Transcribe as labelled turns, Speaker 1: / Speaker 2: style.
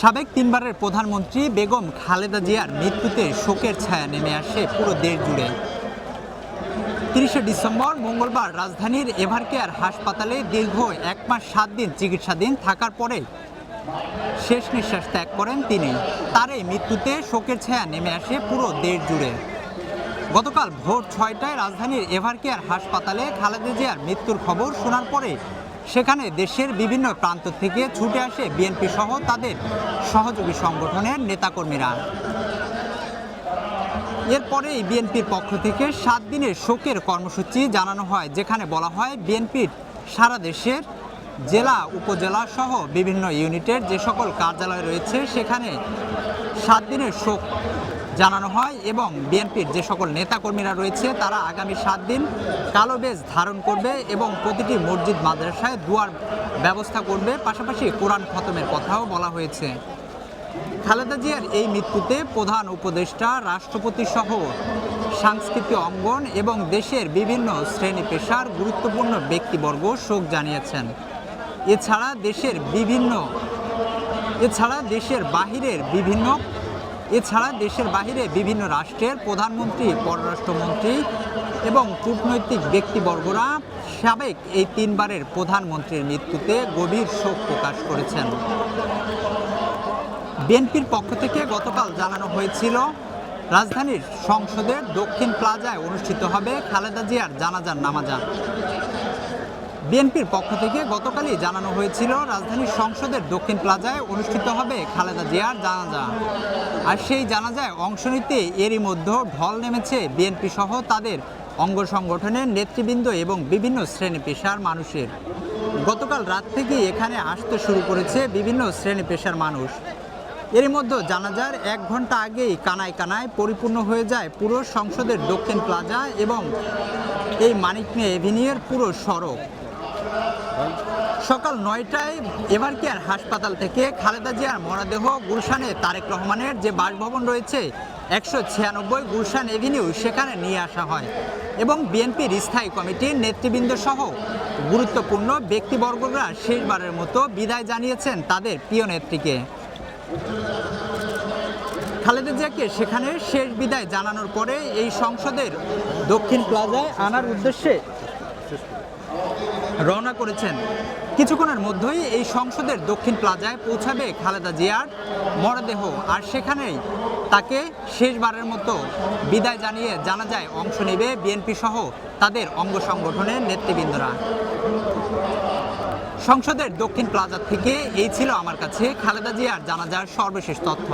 Speaker 1: সাবেক তিনবারের প্রধানমন্ত্রী বেগম খালেদা জিয়ার মৃত্যুতে শোকের ছায়া নেমে আসে পুরো দেশ জুড়ে। তিরিশে ডিসেম্বর মঙ্গলবার রাজধানীর এভারকেয়ার হাসপাতালে দীর্ঘ এক মাস সাত দিন চিকিৎসাধীন থাকার পরে শেষ নিঃশ্বাস ত্যাগ করেন তিনি। তার এই মৃত্যুতে শোকের ছায়া নেমে আসে পুরো দেশ জুড়ে। গতকাল ভোর ছয়টায় রাজধানীর এভারকেয়ার হাসপাতালে খালেদা জিয়ার মৃত্যুর খবর শোনার পরে সেখানে দেশের বিভিন্ন প্রান্ত থেকে ছুটে আসে বিএনপি সহ তাদের সহযোগী সংগঠনের নেতাকর্মীরা। এরপরেই বিএনপির পক্ষ থেকে সাত দিনের শোকের কর্মসূচি জানানো হয়, যেখানে বলা হয় বিএনপির সারা দেশের জেলা, উপজেলা সহ বিভিন্ন ইউনিটের যে সকল কার্যালয় রয়েছে, সেখানে সাত দিনের শোক জানানো হয় এবং বিএনপির যে সকল নেতাকর্মীরা রয়েছে, তারা আগামী সাত দিন কালো বেজ ধারণ করবে এবং প্রতিটি মসজিদ, মাদ্রাসায় দুয়ার ব্যবস্থা করবে। পাশাপাশি কোরআন খতমের কথাও বলা হয়েছে। খালেদা জিয়ার এই মৃত্যুতে প্রধান উপদেষ্টা, রাষ্ট্রপতি সহ সাংস্কৃতিক অঙ্গন এবং দেশের বিভিন্ন শ্রেণি পেশার গুরুত্বপূর্ণ ব্যক্তিবর্গ শোক জানিয়েছেন। এছাড়া দেশের বিভিন্ন, এছাড়া দেশের বাহিরের বিভিন্ন এছাড়া দেশের বাহিরে বিভিন্ন রাষ্ট্রের প্রধানমন্ত্রী, পররাষ্ট্রমন্ত্রী এবং কূটনৈতিক ব্যক্তিবর্গরা সাবেক এই তিনবারের প্রধানমন্ত্রীর মৃত্যুতে গভীর শোক প্রকাশ করেছেন। বিএনপির পক্ষ থেকে গতকাল জানানো হয়েছিল, রাজধানীর সংসদের দক্ষিণ প্লাজায় অনুষ্ঠিত হবে খালেদা জিয়ার জানাজার নামাজা বিএনপির পক্ষ থেকে গতকালই জানানো হয়েছিল, রাজধানীর সংসদের দক্ষিণ প্লাজায় অনুষ্ঠিত হবে খালেদা জিয়ার জানাজা। আর সেই জানাজায় অংশ নিতে এরই মধ্যে ঢল নেমেছে বিএনপি সহ তাদের অঙ্গ সংগঠনের নেতৃবৃন্দ এবং বিভিন্ন শ্রেণি পেশার মানুষের। গতকাল রাত থেকে এখানে আসতে শুরু করেছে বিভিন্ন শ্রেণি পেশার মানুষ। এর মধ্যে জানাজার এক ঘণ্টা আগেই কানায় কানায় পরিপূর্ণ হয়ে যায় পুরো সংসদের দক্ষিণ প্লাজা এবং এই মানিক মিয়া এভিনিউয়ের পুরো সড়ক। সকাল নয়টায় এবার কেয়ার হাসপাতাল থেকে খালেদা জিয়ার মরদেহ গুলশানে তারেক রহমানের যে বাসভবন রয়েছে, একশো ছিয়ানব্বই গুলশান এভিনিউ সেখানে নিয়ে আসা হয়। এবং বিএনপির স্থায়ী কমিটির নেতৃবৃন্দ সহ গুরুত্বপূর্ণ ব্যক্তিবর্গরা শেষবারের মতো বিদায় জানিয়েছেন তাদের প্রিয় নেত্রীকে। খালেদা জিয়াকে সেখানে শেষ বিদায় জানানোর পরে এই সংসদের দক্ষিণ প্লাজায় আনার উদ্দেশ্যে রওনা করেছেন। কিছুক্ষণের মধ্যেই এই সংসদের দক্ষিণ প্লাজায় পৌঁছাবে খালেদা জিয়ার মরদেহ। আর সেখানেই তাকে শেষবারের মতো বিদায় জানিয়ে জানা যায়, অংশ নেবে বিএনপি সহ তাদের অঙ্গ সংগঠনের নেতৃবৃন্দরা। সংসদের দক্ষিণ প্লাজা থেকে এই ছিল আমার কাছে খালেদা জিয়ার জানাজার সর্বশেষ তথ্য।